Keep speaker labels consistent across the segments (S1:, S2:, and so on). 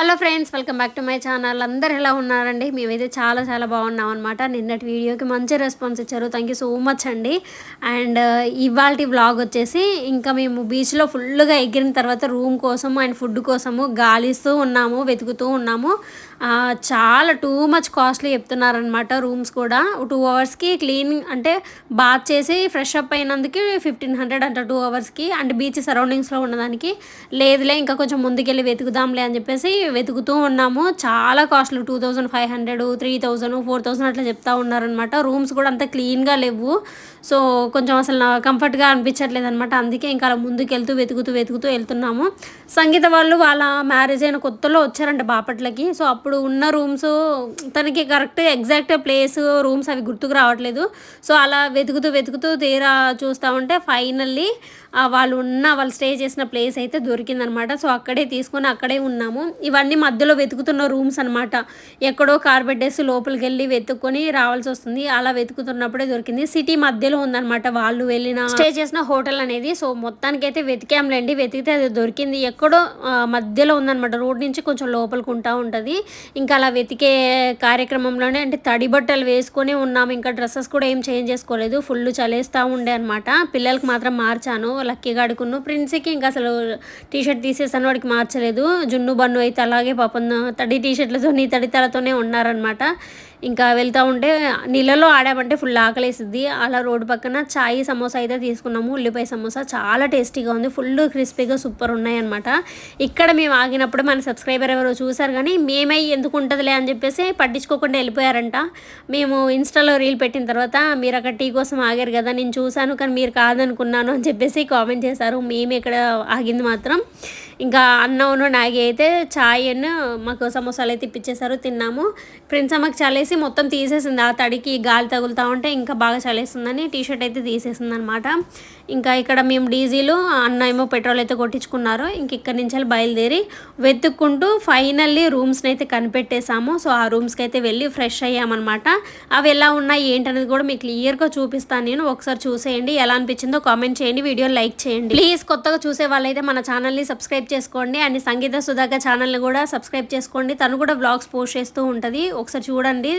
S1: Hello friends welcome back to my channel. అందరు ఎలా ఉన్నారండి? మేమైతే చాలా చాలా బాగున్నాం అనమాట నిన్నటి వీడియోకి మంచి రెస్పాన్స్ ఇచ్చారు. థ్యాంక్ యూ సో మచ్ అండి. అండ్ uh, ఇవాళ వ్లాగ్ వచ్చేసి ఇంకా మేము బీచ్లో ఫుల్గా ఎగిరిన తర్వాత రూమ్ కోసము అండ్ ఫుడ్ కోసము గాలిస్తూ ఉన్నాము వెతుకుతూ ఉన్నాము. చాలా టూ మచ్ కాస్ట్లీ చెప్తున్నారనమాట రూమ్స్ కూడా. టూ అవర్స్కి క్లీనింగ్ అంటే బాత్ చేసి ఫ్రెష్ అప్ అయినందుకు ఫిఫ్టీన్ హండ్రెడ్ అంట టూ అవర్స్కి అండ్ బీచ్ సరౌండింగ్స్లో ఉన్నదానికి లేదులే ఇంకా కొంచెం ముందుకెళ్ళి వెతుకుదాంలే అని చెప్పేసి వెతుకుతూ ఉన్నాము. చాలా costly two thousand five hundred three thousand four thousand అట్లా చెప్తా ఉన్నారనమాట రూమ్స్ కూడా అంత క్లీన్గా లేవు. సో కొంచెం అసలు నా కంఫర్ట్గా అనిపించట్లేదు అనమాట అందుకే ఇంకా అలా ముందుకెళ్తూ వెతుకుతూ వెతుకుతూ వెళ్తున్నాము. సంగీత వాళ్ళు వాళ్ళ మ్యారేజ్ అయిన కొత్తలో వచ్చారంట బాపట్లకి. సో అప్పుడు ఇప్పుడు ఉన్న రూమ్స్ తనకి కరెక్ట్ ఎగ్జాక్ట్ ప్లేస్ రూమ్స్ అవి గుర్తుకు రావట్లేదు. సో అలా వెతుకుతూ వెతుకుతూ తీరా చూస్తూ ఉంటే ఫైనల్లీ వాళ్ళు ఉన్న వాళ్ళు స్టే చేసిన ప్లేస్ అయితే దొరికిందనమాట. సో అక్కడే తీసుకొని అక్కడే ఉన్నాము. ఇవన్నీ మధ్యలో వెతుకుతున్న రూమ్స్ అనమాట. ఎక్కడో కార్ పెట్టేసి లోపలికి వెళ్ళి వెతుక్కొని రావాల్సి వస్తుంది. అలా వెతుకుతున్నప్పుడే దొరికింది. సిటీ మధ్యలో ఉందన్నమాట వాళ్ళు వెళ్ళిన స్టే చేసిన హోటల్ అనేది. సో మొత్తానికి అయితే వెతికాంలేండి. వెతికితే అది దొరికింది. ఎక్కడో మధ్యలో ఉందన్నమాట రోడ్ నుంచి కొంచెం లోపలికి ఉంటా ఉంటుంది. ఇంకా అలా వెతికే కార్యక్రమంలోనే అంటే తడి బట్టలు వేసుకొని ఉన్నాము ఇంకా డ్రెస్సెస్ కూడా ఏం చేంజ్ చేసుకోలేదు. ఫుల్ చలేస్తూ ఉండే అనమాట. పిల్లలకి మాత్రం మార్చాను. లక్కీ గాడుకును ప్రిన్స్కి ఇంకా అసలు టీ షర్ట్ తీసేసాను వాడికి మార్చలేదు. జున్ను బన్ను అయితే అలాగే పాపం తడి టీ షర్ట్లతో నీ తడితలతోనే ఉన్నారనమాట ఇంకా వెళ్తూ ఉంటే నీళ్ళలో ఆడామంటే ఫుల్ ఆకలేసిద్ది. అలా రోడ్డు పక్కన చాయ్ సమోసా అయితే తీసుకున్నాము. ఉల్లిపాయ సమోసా చాలా టేస్టీగా ఉంది. ఫుల్ క్రిస్పీగా సూపర్ ఉన్నాయన్నమాట. ఇక్కడ మేము ఆగినప్పుడు మన సబ్స్క్రైబర్ ఎవరో చూసారు కానీ మేమై ఎందుకు ఉంటుందిలే అని చెప్పేసి పట్టించుకోకుండా వెళ్ళిపోయారంట. మేము ఇన్స్టాలో రీల్ పెట్టిన తర్వాత మీరు అక్కడ టీ కోసం ఆగారు కదా నేను చూశాను కానీ మీరు కాదనుకున్నాను అని చెప్పేసి కామెంట్ చేశారు. మేము ఇక్కడ ఆగింది మాత్రం. ఇంకా అన్నవును నాగి అయితే చాయ్ మాకు సమోసాలు అయితే ఇప్పించేశారు తిన్నాము. ప్రిన్స్ అమ్మకి చలేసి మొత్తం తీసేసింది. ఆ తడికి గాలి తగులుతూ ఉంటే ఇంకా బాగా చలేస్తుందని టీ షర్ట్ అయితే తీసేసింది అనమాట ఇంకా ఇక్కడ మేము డీజిల్ అన్న ఏమో పెట్రోల్ అయితే కొట్టించుకున్నారు. ఇంక ఇక్కడ నుంచి వెళ్ళి బయలుదేరి వెతుక్కుంటూ ఫైనల్లీ రూమ్స్ని అయితే కనిపెట్టేశాము. సో ఆ రూమ్స్కి అయితే వెళ్ళి ఫ్రెష్ అయ్యామన్నమాట అవి ఎలా ఉన్నాయి ఏంటనేది కూడా మీకు క్లియర్గా చూపిస్తాను నేను. ఒకసారి చూసేయండి. ఎలా అనిపించిందో కామెంట్ చేయండి. వీడియో లైక్ చేయండి. ప్లీజ్ కొత్తగా చూసే వాళ్ళైతే మన ఛానల్ని సబ్స్క్రైబ్ చేసుకోండి. అండ్ సంగీత సుధాకర్ ఛానల్ని కూడా సబ్స్క్రైబ్ చేసుకోండి. తను కూడా బ్లాగ్స్ పోస్ట్ చేస్తూ ఉంటుంది. ఒకసారి చూడండి.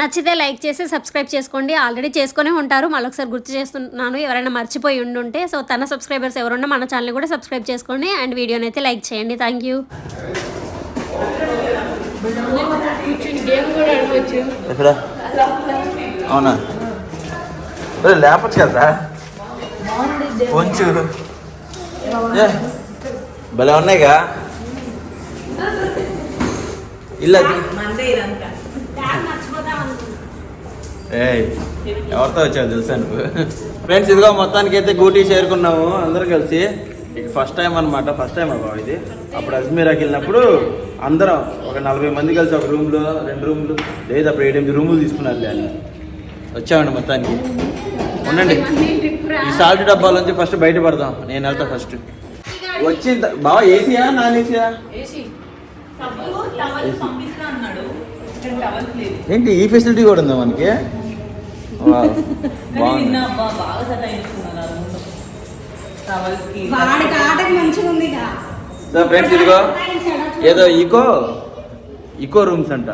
S1: నచ్చితే లైక్ చేసి సబ్స్క్రైబ్ చేసుకోండి. ఆల్రెడీ చేసుకునే ఉంటారు. మళ్ళీ ఒకసారి గుర్తు చేస్తున్నాను. ఎవరైనా మర్చిపోయి ఉండుంటే సో తన సబ్స్క్రైబర్స్ ఎవరున్నా మన ఛానల్ కూడా సబ్స్క్రైబ్ చేసుకోండి. అండ్ వీడియోని అయితే లైక్ చేయండి. Thank you.
S2: అవునా? లేపచ్చు కదరా. కొంచెం భలే ఉన్నాయిగా? ఇల్లు అది. ఎవరితో వచ్చావు తెలుసా నువ్వు ఫ్రెండ్స్ ఇదిగో మొత్తానికి అయితే గూటీ చేరుకున్నాము అందరం కలిసి. ఇది ఫస్ట్ టైం అనమాట ఫస్ట్ టైం అబ్బా ఇది. అప్పుడు అజ్మీరాకి వెళ్ళినప్పుడు అందరం ఒక నలభై మంది కలిసి ఒక రూమ్లో రెండు రూమ్లు లేదు అప్పుడు ఏడెనిమిది రూములు తీసుకున్నారు కానీ వచ్చామండి మొత్తానికి. ఉండండి. ఈ సాల్ట్ డబ్బాల నుంచి ఫస్ట్ బయట పడదాం. నేను వెళ్తా ఫస్ట్. వచ్చిన బావా ఏసీయా నాన్ ఏసీయా ఏంటి ఈ ఫెసిలిటీ కూడా ఉందా మనకి? ఫ్రెండ్స్ ఇదిగో. ఏదో ఈకో ఈకో రూమ్స్ అంట.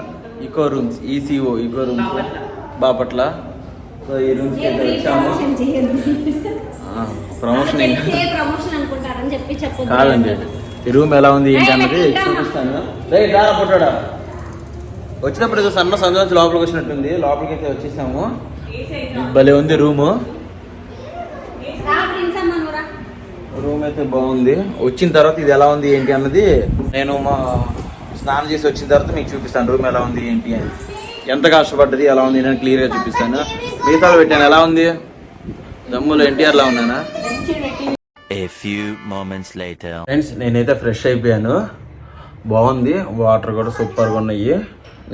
S2: Eco rooms ECO eco rooms. Bapatla. So ఈ రూమ్స్కి అయితే వచ్చాము ప్రమోషన్ ఇంకా
S1: ప్రమోషన్ అనుకుంటారని చెప్పి చెప్పొద్దు.
S2: కాదండి. ఈ రూమ్ ఎలా ఉంది ఏంటి అన్నది చూపిస్తాను. రే పుట్టాడా? వచ్చినప్పుడు ఏదో సన్న సందు లోపలికి వచ్చినట్టుంది. లోపలికి అయితే వచ్చేసాము. భలే ఉంది రూము. రూమ్ అయితే బాగుంది. వచ్చిన తర్వాత ఇది ఎలా ఉంది ఏంటి అన్నది నేను మా స్నానం చేసి వచ్చిన తర్వాత మీకు చూపిస్తాను. రూమ్ ఎలా ఉంది ఏంటి అని. ఎంత కష్టపడ్డది ఎలా ఉంది నేను క్లియర్గా చూపిస్తాను. మీసాలు పెట్టాను. ఎలా ఉంది? దమ్ములు ఉన్నానా?
S3: Few moments later.
S2: ఫ్రెండ్స్ నేనైతే ఫ్రెష్ అయిపోయాను. బాగుంది. వాటర్ కూడా సూపర్గా ఉన్నాయి.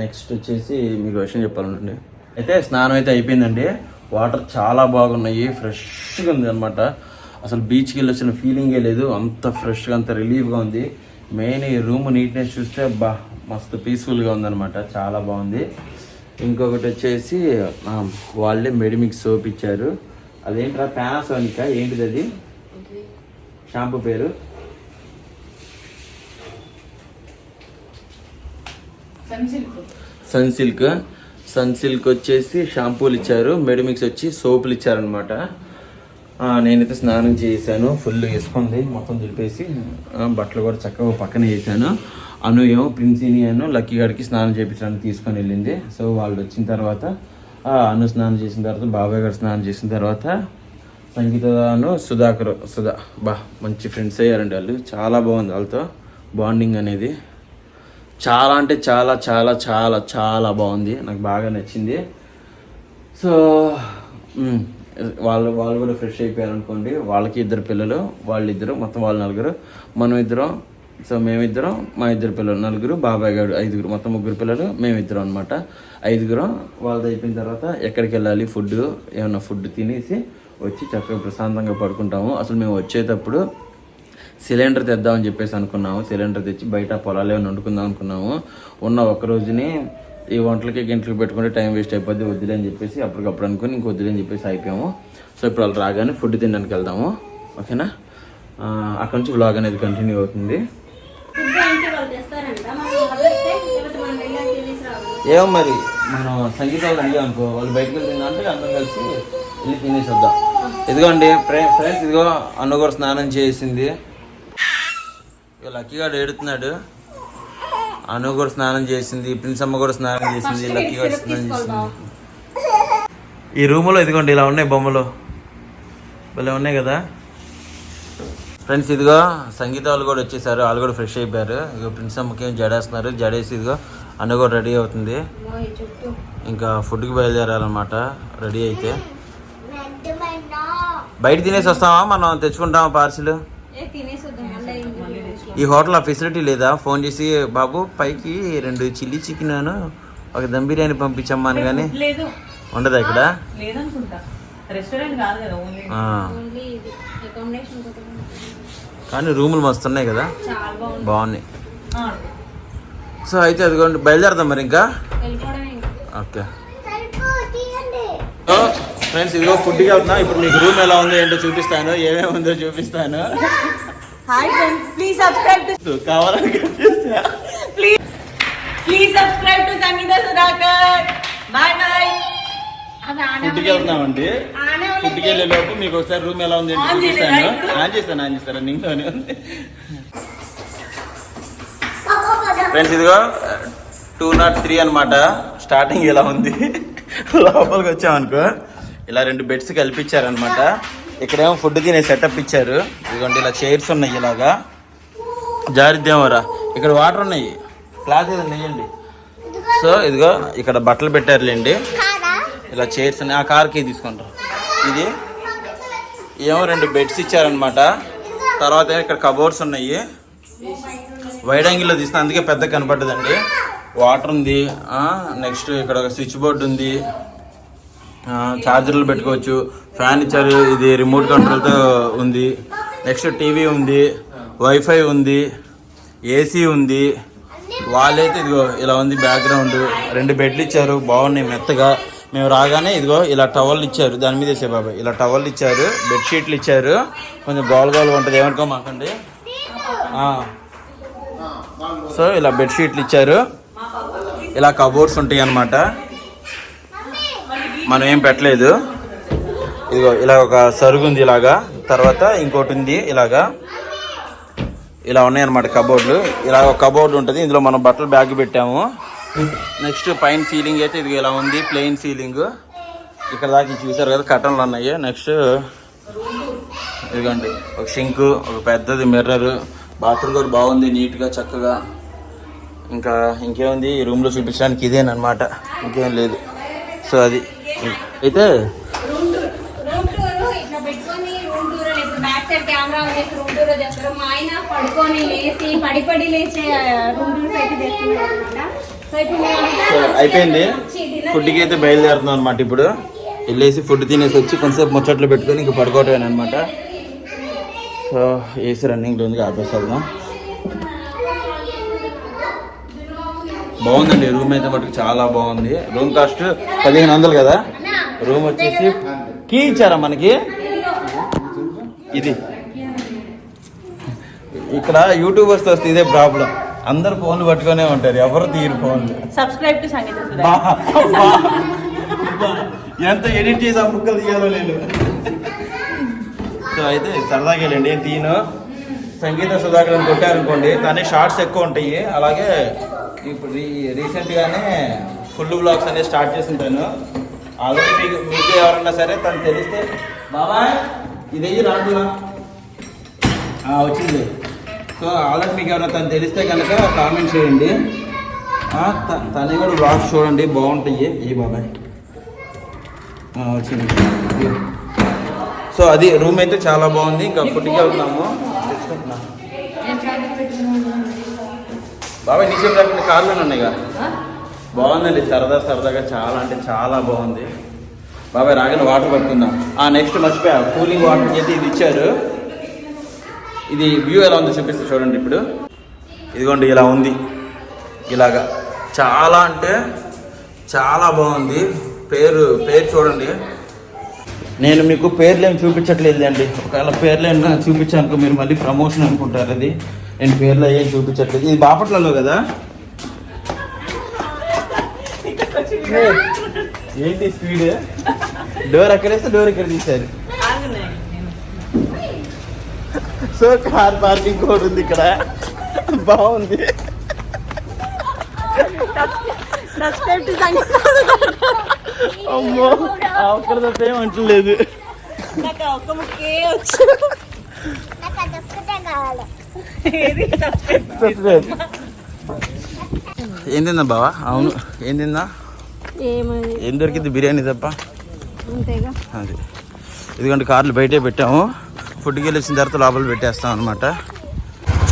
S2: నెక్స్ట్ వచ్చేసి మీకు విషయం చెప్పాలండి. అయితే స్నానం అయితే అయిపోయిందండి. వాటర్ చాలా బాగున్నాయి. ఫ్రెష్గా ఉంది అనమాట అసలు బీచ్కి వెళ్ళి వచ్చిన ఫీలింగే లేదు. అంత ఫ్రెష్గా అంత రిలీఫ్గా ఉంది. మెయిన్ ఈ రూమ్ నీట్నెస్ చూస్తే బా మస్తు పీస్ఫుల్గా ఉందన్నమాట. చాలా బాగుంది. ఇంకొకటి వచ్చేసి వాళ్ళే మెడిమిక్స్ సోప్ ఇచ్చారు. అదేంట్రా పానాసోనిక ఏంటిది అది? షాంపూ పేరు? Sunsilk. Sunsilk. వచ్చేసి షాంపూలు ఇచ్చారు. మెడిమిక్స్ వచ్చి సోపులు ఇచ్చారనమాట నేనైతే స్నానం చేశాను. ఫుల్ వేసుకుంది. మొత్తం దులిపేసి బట్టలు కూడా చక్కగా పక్కన వేసాను అను ఏమో ప్రిన్సిని అను లక్కీ గారికి స్నానం చేయించడానికి తీసుకొని వెళ్ళింది. సో వాళ్ళు వచ్చిన తర్వాత అను స్నానం చేసిన తర్వాత బాబాయ్ గారు స్నానం చేసిన తర్వాత సంగీతను సుధాకర్ సుధా బా మంచి ఫ్రెండ్స్ అయ్యారండి వాళ్ళు. చాలా బాగుంది వాళ్ళతో. బాండింగ్ అనేది చాలా అంటే చాలా చాలా చాలా చాలా బాగుంది. నాకు బాగా నచ్చింది. సో వాళ్ళు వాళ్ళు కూడా ఫ్రెష్ అయిపోయారు అనుకోండి వాళ్ళకి ఇద్దరు పిల్లలు వాళ్ళిద్దరు మొత్తం వాళ్ళు నలుగురు మనం ఇద్దరం సో మేమిద్దరం మా ఇద్దరు పిల్లలు నలుగురు బాబాయ్ గారు ఐదుగురు మొత్తం ముగ్గురు పిల్లలు మేమిద్దరం అనమాట ఐదుగురం వాళ్ళది అయిపోయిన తర్వాత ఎక్కడికి వెళ్ళాలి ఫుడ్ ఏమన్నా ఫుడ్ తినేసి వచ్చి చక్కగా ప్రశాంతంగా పడుకుంటాము. అసలు మేము వచ్చేటప్పుడు సిలిండర్ తెద్దామని చెప్పేసి అనుకున్నాము. సిలిండర్ తెచ్చి బయట పొలాలు ఏమైనా వండుకుందాం అనుకున్నాము. ఉన్న ఒక్క రోజుని ఈ వంటలకి గింటలకి పెట్టుకుంటే టైం వేస్ట్ అయిపోద్ది వద్దులే అని చెప్పేసి అప్పటికప్పుడు అనుకుని ఇంక వద్దులే అని చెప్పేసి అయిపోయాము సో ఇప్పుడు వాళ్ళు రాగానే ఫుడ్ తినడానికి వెళ్దాము. ఓకేనా? అక్కడి నుంచి వ్లాగ్ అనేది కంటిన్యూ అవుతుంది
S1: ఫుడ్ అంటే వాళ్ళు తెస్తారంట మనం వాళ్ళు ఇస్తే లేకపోతే మనం వెళ్ళాక తినేసి రావాలి
S2: ఏమో మరి. మనం సంగీత వాళ్ళు అడిగాం అనుకో వాళ్ళు బయటకు వెళ్తుందా అంటే అందరం కలిసి వెళ్ళి తినేసి వద్దాం. ఇదిగోండి ఫ్రెండ్స్ ఇదిగో అన్న కూడా స్నానం చేసింది. ఇక లక్కీగాడు ఏడుతున్నాడు. అను కూడా స్నానం చేసింది ప్రిన్స్ అమ్మ కూడా స్నానం చేసింది లక్కీ కూడా స్నానం చేసింది. ఈ రూములో ఇదిగోండి ఇలా ఉన్నాయి బొమ్మలు. భలే ఉన్నాయి కదా. ఫ్రెండ్స్ ఇదిగో సంగీత వాళ్ళు కూడా వచ్చేసారు వాళ్ళు కూడా ఫ్రెష్ అయిపోయారు. ఇక ప్రిన్స్ అమ్మకి ఏం జడేస్తున్నారు జడేసి ఇదిగో అన్న కూడా రెడీ అవుతుంది. ఇంకా ఫుడ్కి బయలుదేరాలన్నమాట. రెడీ అయితే. బయట తినేసి వస్తామా మనం తెచ్చుకుంటామా పార్సిల్? ఈ హోటల్ ఆ ఫెసిలిటీ లేదా? ఫోన్ చేసి బాబు పైకి రెండు చిల్లీ చికెన్ ఒక దమ్ బిర్యానీ పంపించమ్మా అని కానీ
S4: లేదు.
S2: ఉండదా ఇక్కడ?
S4: లేదనుకుంటా. రెస్టారెంట్ కాదు కదా ఓన్లీ
S2: ఆ.
S1: ఓన్లీ ఇది. అకామిడేషన్
S2: కానీ రూములు మస్తు ఉన్నాయి కదా?
S1: చాలా బాగుంది.
S2: బాగున్నాయి. సో అయితే అదిగోండి బయలుదేరదాం మరి ఇంకా. ఓకే. ఫ్రెండ్స్ ఇదిగో ఫుడ్కి వెళ్తున్నా. ఇప్పుడు మీకు రూమ్ ఎలా ఉందో ఏంటో చూపిస్తాను. ఏమేమి ఉందో చూపిస్తాను.
S4: Hi friends please subscribe to
S2: కావాలని కట్ చేసా.
S4: Please please subscribe to Sangeetha Sudhakar bye bye
S1: అది ఆనే
S2: ఫుడ్కి వెళ్తున్నామండి. ఫుడ్కి వెళ్ళే లోపు మీకు ఒకసారి రూమ్ ఎలా ఉంది చూపిస్తాను? ఆన్ చేస్తాను ఆన్ చేస్తాను. రన్నింగ్లోనే ఉంది ఫ్రెండ్స్ ఇదిగో టూ నాట్ త్రీ అనమాట స్టార్టింగ్ ఇలా ఉంది? లోపలికి వచ్చామనుకో ఇలా రెండు బెడ్స్ కల్పించారనమాట ఇక్కడేమో ఫుడ్ తినే సెటప్ ఇచ్చారు. ఇదిగోండి ఇలా చైర్స్ ఉన్నాయి ఇలాగా. జారిద్దామరా ఇక్కడ వాటర్ ఉన్నాయి. క్లాత్ ఏదో నెయ్యండి సో ఇదిగో ఇక్కడ బట్టలు పెట్టారులేండి. ఇలా చైర్స్ ఉన్నాయి. ఆ కార్కి తీసుకుంటారు ఇది. ఏమో రెండు బెడ్స్ ఇచ్చారనమాట తర్వాత ఇక్కడ కబోర్డ్స్ ఉన్నాయి. వైడ్ యాంగిల్లో తీసిన అందుకే పెద్ద కనపడ్డదండి వాటర్ ఉంది. నెక్స్ట్ ఇక్కడ ఒక స్విచ్ బోర్డు ఉంది. ఛార్జర్లు పెట్టుకోవచ్చు. ఫ్యాన్ ఇచ్చారు. ఇది రిమోట్ కంట్రోల్తో ఉంది. నెక్స్ట్ టీవీ ఉంది. వైఫై ఉంది. ఏసీ ఉంది. వాల్ అయితే ఇదిగో ఇలా ఉంది బ్యాక్గ్రౌండ్ రెండు బెడ్లు ఇచ్చారు. బాగున్నాయి మెత్తగా. మేము రాగానే ఇదిగో ఇలా టవల్ ఇచ్చారు. దాని మీద వేసే బాబాయ్. ఇలా టవల్ ఇచ్చారు. బెడ్షీట్లు ఇచ్చారు. కొంచెం గోల్ గోల్ ఉంటుంది. ఏమనుకో మాకండి ఆ. సో ఇలా బెడ్షీట్లు ఇచ్చారు. ఇలా కబోర్డ్స్ ఉంటాయి అన్నమాట. మనం ఏం పెట్టలేదు. ఇదిగో ఇలా ఒక సరుగు ఉంది ఇలాగా. తర్వాత ఇంకోటి ఉంది ఇలాగా. ఇలా ఉన్నాయి అనమాట కబోర్డ్లు ఇలా ఒక కబోర్డ్ ఉంటుంది. ఇందులో మనం బట్టలు బ్యాగ్ పెట్టాము. నెక్స్ట్ పైన సీలింగ్ అయితే ఇది ఇలా ఉంది. ప్లెయిన్ సీలింగ్ ఇక్కడ దాకా చూసారు కదా కటన్లు ఉన్నాయి. నెక్స్ట్ ఇదిగోండి. ఒక షింక్ ఒక పెద్దది మిర్రర్ బాత్రూమ్ కూడా బాగుంది నీట్గా చక్కగా. ఇంకా ఇంకేముంది? ఈ రూమ్లో చూపించడానికి ఇదేనమాట ఇంకేం లేదు. సో అది. అయితే అయిపోయింది. ఫుడ్కి అయితే బయలుదేరుతున్నాం అనమాట ఇప్పుడు. వెళ్ళేసి ఫుడ్ తినేసి వచ్చి కొంతసేపు ముచ్చట్లు పెట్టుకొని ఇంక పడుకోవటమే అనమాట సో ఏసీ రన్నింగ్ ఉంది ఆపేస్తాం బాగుందండి రూమ్ అయితే మటుకు చాలా బాగుంది. రూమ్ కాస్ట్ పదిహేను వందలు కదా? రూమ్ వచ్చేసి కీ ఇచ్చారా మనకి? ఇది. ఇక్కడ యూట్యూబర్స్ వస్తే ఇదే ప్రాబ్లం అందరు ఫోన్లు పట్టుకునే ఉంటారు ఎవరు తీరు ఫోన్లు
S4: సబ్స్క్రైబ్ టు.
S2: ఎంత ఎడిట్ చేసి ఆ ముక్కలు తీయాలో నేను. సో అయితే సరదాగా వెళ్ళండి తీను. సంగీత సుధాకర్ కొట్టారనుకోండి తనే షార్ట్స్ ఎక్కువ ఉంటాయి. అలాగే ఇప్పుడు రీ రీసెంట్గానే ఫుల్ బ్లాగ్స్ అనేది స్టార్ట్ చేసి ఉంటాను ఆల్రెడీ మీకు మీకు ఎవరన్నా సరే తను తెలిస్తే బాబా ఇది రాట్లా వచ్చింది. సో ఆల్రెడీ మీకు ఎవరైనా తను తెలిస్తే కనుక కామెంట్ చేయండి. తను కూడా బ్లాగ్స్ చూడండి బాగుంటాయి. ఏ బాబాయ్. వచ్చింది. సో అది రూమ్ అయితే చాలా బాగుంది. ఇంకా ఫుడ్కి వెళ్తున్నాము బాబాయ్ నీ చెప్పిన రకమైన కార్లు ఉన్నాయిగా బాగుందండి సరదా సరదాగా చాలా అంటే చాలా బాగుంది. బాబాయ్ రాగానే వాటర్ పట్టుకుందాం. ఆ నెక్స్ట్ మర్చిపోయా కూలింగ్ వాటర్ అయితే ఇది ఇచ్చారు. ఇది వ్యూ ఎలా ఉందో చూపిస్తే చూడండి ఇప్పుడు. ఇదిగోండి ఇలా ఉంది. ఇలాగా. చాలా అంటే చాలా బాగుంది. పేరు పేరు చూడండి. నేను మీకు పేర్లేమి చూపించట్లేదు అండి ఒకవేళ పేర్లేమి చూపించాను చూపించానుకో మీరు మళ్ళీ ప్రమోషన్ అనుకుంటారు అది. నేను పేర్లు ఏం చూపించట్లేదు. ఇది బాపట్లలో కదా? ఏంటి స్పీడ్ డోర్ అక్కడేస్తే డోర్ ఇక్కడ తీశారు. సో కార్ పార్కింగ్ కూడా ఉంది ఇక్కడ. బాగుంది.
S4: సబ్స్క్రైబ్
S2: అమ్మో తప్ప ఏం అంటలేదు.
S4: నాకు ఒక్క ముక్కే వచ్చు. ఏది? సబ్స్క్రైబ్
S2: ఏం తిందా బావా? అవును. ఏం తిందా
S1: ఏమది?
S2: ఏం దొరికింది బిర్యానీ తప్ప? అది. ఇదిగోండి కార్లు బయటే పెట్టాము. ఫుడ్కి వెళ్ళి వచ్చిన తర్వాత లోపల పెట్టేస్తాం అనమాట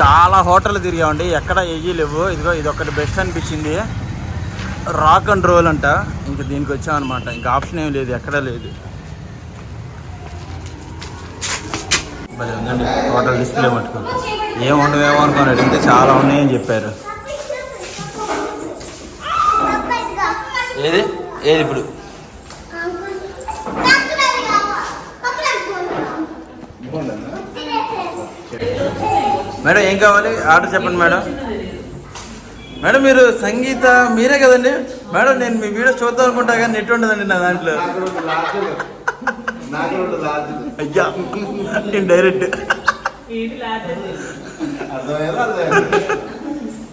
S2: చాలా హోటల్ తిరిగామండి. ఎక్కడ ఎయ్యి లేవు. ఇదిగో ఇది ఒకటి బెస్ట్ అనిపించింది. రాక్ అండ్ రోల్ అంట. ఇంకా దీనికి వచ్చామన్నమాట ఇంకా ఆప్షన్ ఏం లేదు ఎక్కడా లేదు. భలే ఉందండి హోటల్ డిస్ప్లే మటుకు ఏం ఉండవేమో అనుకోని అడిగితే చాలా ఉన్నాయని చెప్పారు. ఏది? ఏది ఇప్పుడు? మేడం ఏం కావాలి? ఆర్డర్ చెప్పండి మేడం. మేడం మీరు సంగీత మీరే కదండి? మేడం నేను మీ వీడియో చూద్దాం అనుకుంటా కానీ నెట్ ఉండదండి నా దాంట్లో. అయ్యా నేను direct.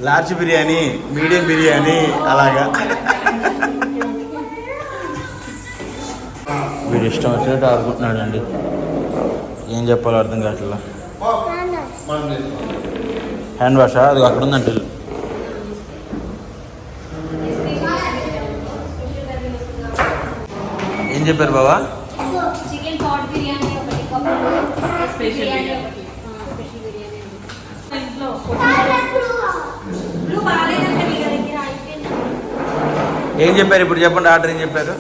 S2: Large biryani medium biryani అలాగా. వీడు ఇష్టం వచ్చినట్టు ఆడుకుంటున్నాడు అండి ఏం చెప్పాలో అర్థం కావట్లా హ్యాండ్ వాషా అది అక్కడ ఉందంటే ఏం చెప్పారు బాబా
S1: చికెన్ పాట్ బిర్యానీ ఒకటి కప్పు
S4: స్పెషల్
S1: బిర్యానీ
S4: బిర్యానీ.
S1: ఒకటి స్పెషల్ బిర్యానీ
S4: ఇంట్లో
S1: నువ్వు బాగాలేదంటే మీ దగ్గర అయిపోయింది
S2: ఏం చెప్పారు ఇప్పుడు చెప్పండి ఆర్డర్ ఏం చెప్పారు?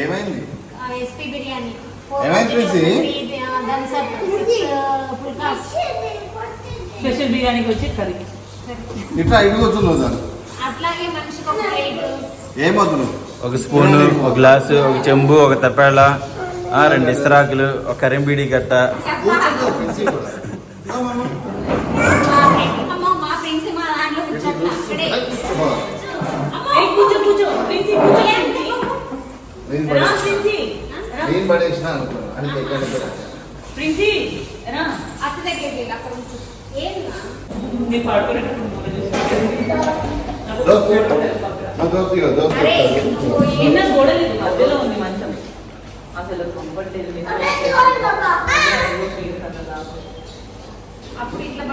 S5: ఏమైంది?
S4: స్పెషల్ బిర్యానీకి వచ్చి కర్రీ.
S5: ఇట్లా ఇటు కూర్చున్నావు సార్.
S1: మనిషికి ఒక
S2: స్పూను ఒక గ్లాసు ఒక చెంబు ఒక తప్పేళ ఆ, రెండు ఇస్తరాకులు ఒక కరింబీడి గట్ట.
S4: ప్రిన్సీ రా
S1: అత్త దగ్గరికి వెళ్ళి అక్కడ కూర్చో. ఏంటి
S4: పడుకునేటప్పుడు గోడలు మధ్యలో ఉంది మంచం. అసలు
S1: అప్పుడు ఇట్లా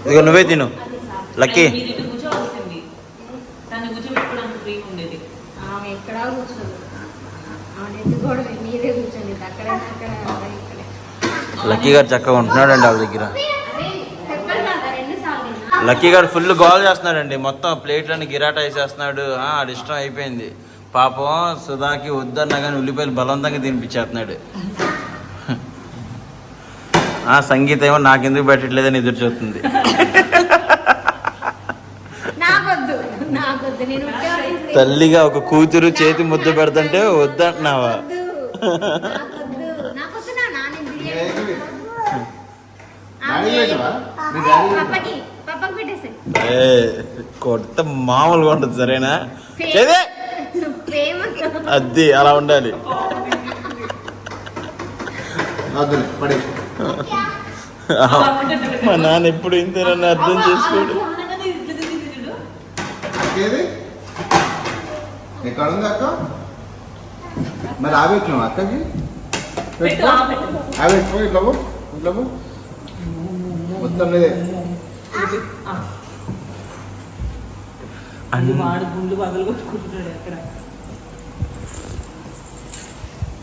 S2: ఇదిగో నువ్వే తిను. లక్కీ
S4: మీరు ఇటు కూర్చోవలసింది తను కూర్చోబెట్టుకోవడానికి ఫ్రీ ఉండేది
S1: ఆమె ఎక్కడా కూర్చోదు ఆమె ఎందుకు కూడా మీరే కూర్చోండి అక్కడ అక్కడ ఇక్కడే
S2: లక్కీ గారు చక్కగా ఉంటున్నాడండి వాళ్ళ దగ్గర. లక్కీ గారు ఫుల్ గోల్ చేస్తున్నాడండి. మొత్తం ప్లేట్లని గిరాటా వేసేస్తున్నాడు. ఆడి ఇష్టం అయిపోయింది. పాపం సుధాకి వద్దన్నా కానీ ఉల్లిపాయలు బలవంతంగా తినిపించేస్తున్నాడు. ఆ సంగీత ఏమో నాకెందుకు పెట్టట్లేదని ఎదురు చూస్తుంది. తల్లిగా ఒక కూతురు చేతి ముద్ద పెడుతుంటే వద్దంటున్నావా? కొత్త మామూలుగా ఉండదు సరేనా? అది అలా ఉండాలి. మా నాన్న ఎప్పుడు ఇంతేనని అర్థం చేసుకోడు.
S5: ఏది ఎక్కడ ఉంది అక్క? మరి ఆపెట్టినావు అక్కకి?
S4: పెట్టు, ఆ పెట్టు.
S5: ఆపెట్టుకో ఇట్లా ఇట్లా. మొత్తం లేదే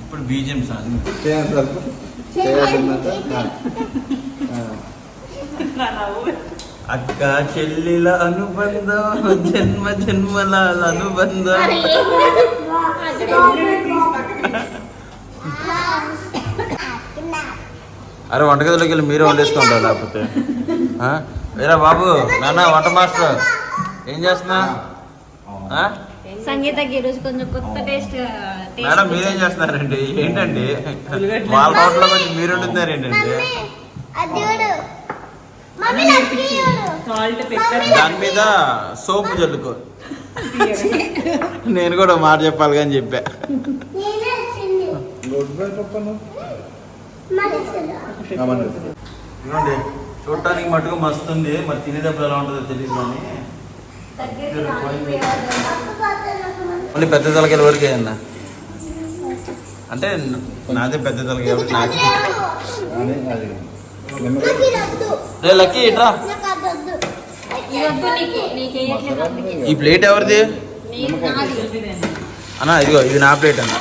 S2: ఇప్పుడు బీజం
S5: చేయాలి సార్.
S2: అక్క చెల్లిల అనుబంధం జన్మ జన్మల అనుబంధం. అరే వంటగదిలోకి వెళ్ళి మీరే వండేసుకుంటారు లేకపోతే. ఆ? వేరా బాబు నాన్న వంట మాస్టర్. ఏం చేస్తున్నా? ఆ?
S1: సంగీతకి ఈరోజు కొంచెం కొత్త టేస్ట్
S2: మేడం మీరేం చేస్తున్నారండి? ఏంటండి? వాళ్ళ హోటల్లో కొంచెం మీరు వండుతున్నారు ఏంటండి? దాని మీద సోపు జల్లుకో నేను కూడా మాట చెప్పాలి కానీ చెప్పా. ఇదిగోండి చూడటానికి మటుకు మస్తు ఉంది మరి తినేటప్పుడు ఎలా ఉంటుందో తెలియదు కానీ. మళ్ళీ పెద్ద తలకాయల వరకే అన్న అంటే నాదే పెద్ద తలకాయ రే లక్కీ ఇట్రా. ఈ ప్లేట్ ఎవరిది? అన్న ఇదిగో ఇది నా ప్లేట్ అన్న.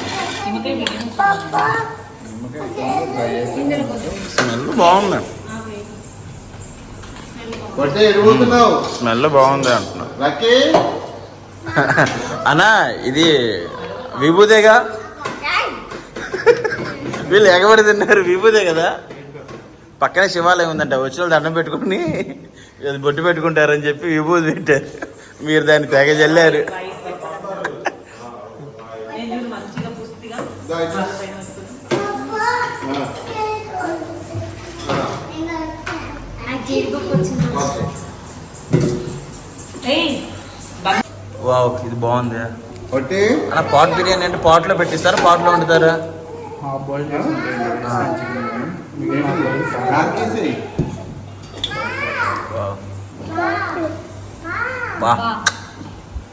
S2: స్మెల్ బాగుంది. స్మెల్ బాగుంది అంటున్నా. అన్నా ఇది విభూదేగా? వీళ్ళు ఎగబడి తిన్నారు విభూదే కదా? పక్కనే శివాలయం ఉందంట వచ్చిన దండం పెట్టుకుని ఇది బొట్టు పెట్టుకుంటారని చెప్పి విభూది పెట్టారు మీరు దాన్ని తెగ చల్లారు వావ్ ఇది బాగుంది
S5: కొట్టి
S2: అన్న పాట్ బిర్యానీ అంటే పాట్లో పెట్టిస్తారా? పాట్లో వండుతారా. బా.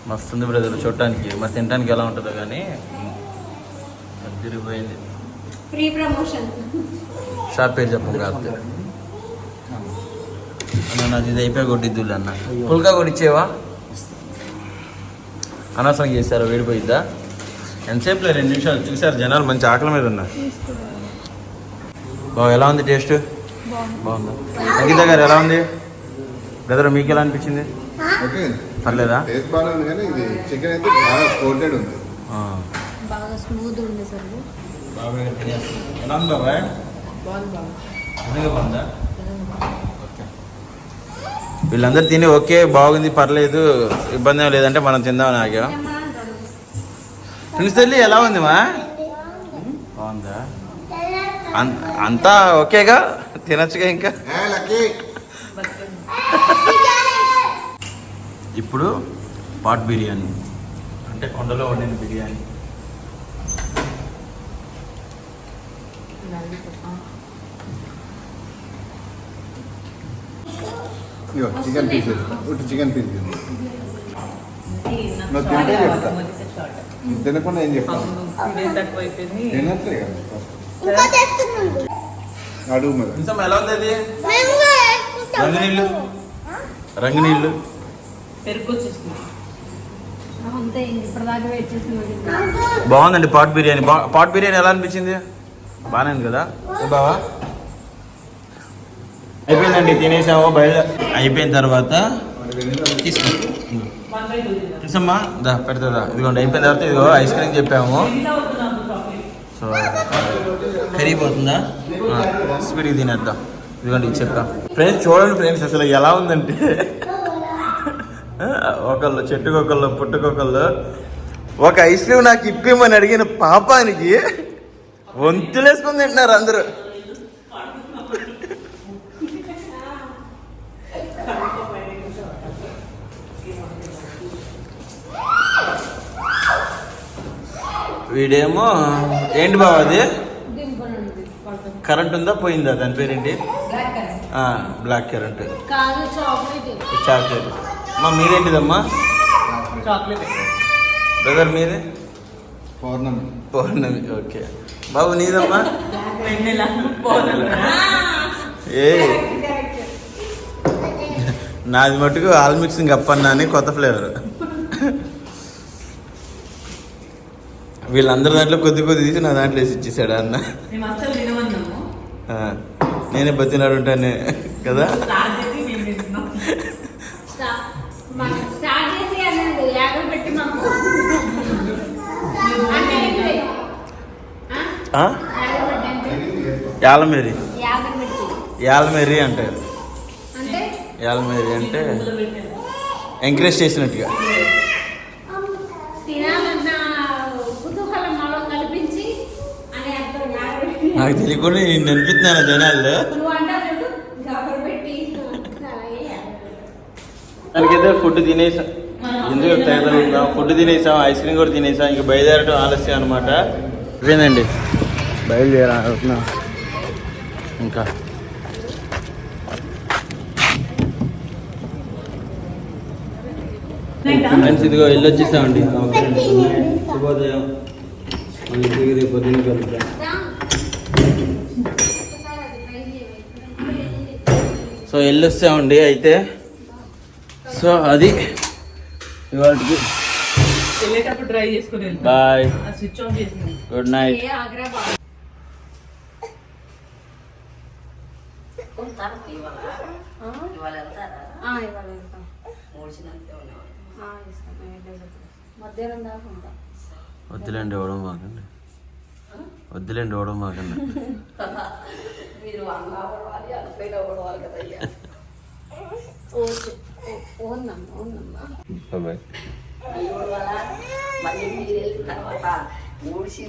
S2: మస్తుంది బ్రదర్ చూడటానికి. మరి తినడానికి ఎలా ఉంటుందో కానీ తిరిగిపోయింది
S1: ఫ్రీ ప్రమోషన్
S2: షాప్ పేరు చెప్పు అన్న నాది ఇది అయిపోయి కొట్టిద్దులు అన్న. పుల్కా కొట్టించేవా అనవసరం చేశారా వేడిపోయిద్దా? ఎంతసేపులో రెండు నిమిషాలు. చూసారు జనాలు మంచి ఆకలి మీద ఉన్నారు. బాగా ఎలా ఉంది టేస్ట్? బాగుందా? సంగీత గారు ఎలా ఉంది? బ్రదర్ మీకు ఎలా అనిపించింది?
S5: ఓకే.
S2: పర్లేదా. ఎలా ఉంది బాగుందా. వీళ్ళందరూ తిని ఓకే బాగుంది పర్లేదు ఇబ్బంది ఏం లేదంటే మనం తిందామని ఆగా. ఫ్రెండ్స్ తల్లి ఎలా ఉంది మా? బాగుందా? అంతా ఓకేగా? తినచ్చుగా ఇంకా? ఇప్పుడు పాట్ బిర్యానీ. అంటే కొండలో వండిన బిర్యానీ.
S5: ఇగో చికెన్ పీస్ ఒకటి చికెన్ పీస్ నువ్వు తింటే చెప్తా. తినకుండా ఏం చెప్తాను తినట్లే కదా అడుగు మరి.
S2: ఎలా ఉంది అది రంగు నీళ్ళు రంగు నీళ్ళు బాగుందండి పాట్ బిర్యానీ. బా పాట్ బిర్యానీ ఎలా అనిపించింది? బాగానే ఉంది కదా? బావా? అయిపోయిందండి తినేసాము బయలు అయిపోయిన తర్వాత తీసుకో. దా పెడతా ఇదిగోండి అయిపోయిన తర్వాత ఇదిగో ఐస్ క్రీమ్ చెప్పాము. సో కరిగిపోతుందా? స్పీడ్గా తినేద్దాం. ఇదిగోండి ఇది చెప్పాం ఫ్రెండ్స్ చూడండి ఫ్రెండ్స్ అసలు ఎలా ఉందంటే. ఒకళ్ళు చెట్టుకొకళ్ళు పుట్టుకొకళ్ళు ఒక ఐస్ క్రీమ్ నాకు ఇప్పిమని అడిగిన పాపానికి వంతులేసుకుంది తింటున్నారు అందరూ. వీడేమో ఏంటి బావ అది? కరెంట్ ఉందా? పోయిందా? దాని పేరేంటి? ఆ, బ్లాక్ కరెంట్.
S1: కాదు చాక్లెట్.
S2: అమ్మా మీదేంటిదమ్మా బ్రదర్ మీదే?
S5: పౌర్ణమి.
S2: పౌర్ణమి ఓకే. బాబు నీదమ్మా? ఏ నాది మటుకు ఆల్ మిక్సింగ్ అప్పన్నా అని కొత్త ఫ్లేవర్. వీళ్ళందరి దాంట్లో కొద్ది కొద్ది తీసి నా దాంట్లో వేసి ఇచ్చేసాడు అన్న? నేనే బతినాడు ఉంటాను కదా? యాలమేరి. యాలమేరి అంటారు
S1: అంటే?
S2: యాలమేరి అంటే? ఎంకరేజ్ చేసినట్టుగా. నాకు తెలియకుండా నేను అనిపిస్తున్నాను జనాల్లో. దానికైతే ఫుడ్ తినేసాం. ఎందుకు తేగలుగుతాం ఫుడ్ తినేసాం ఐస్ క్రీమ్ కూడా తినేసాం ఇంక బయలుదేరటం ఆలస్యం అనమాట ఇవేనండి బయలుదేరా ఇంకా. ఫ్రెండ్స్ ఇదిగో వెళ్ళి వచ్చేసామండి శుభోదయం. మళ్ళీ తిరిగి రేపు పొద్దున్న కలుద్దాం
S1: ఒకసారి అది ట్రై చేయండి
S2: సో వెళ్ళొస్తామండి అయితే. సో అది
S4: వెళ్తాం.
S2: బాయ్
S4: స్విచ్ ఆఫ్ చేసింది
S2: గుడ్ నైట్ వద్దులేండి ఇవ్వడం మాకండి. వద్దులేండి ఇవ్వడం మాకండి
S1: ఓకే ఓన్నమ్మా ఓన్నమ్మా
S2: బాయ్
S6: మళ్ళీ మీరు వెళ్ళిన తర్వాత ఊడిసి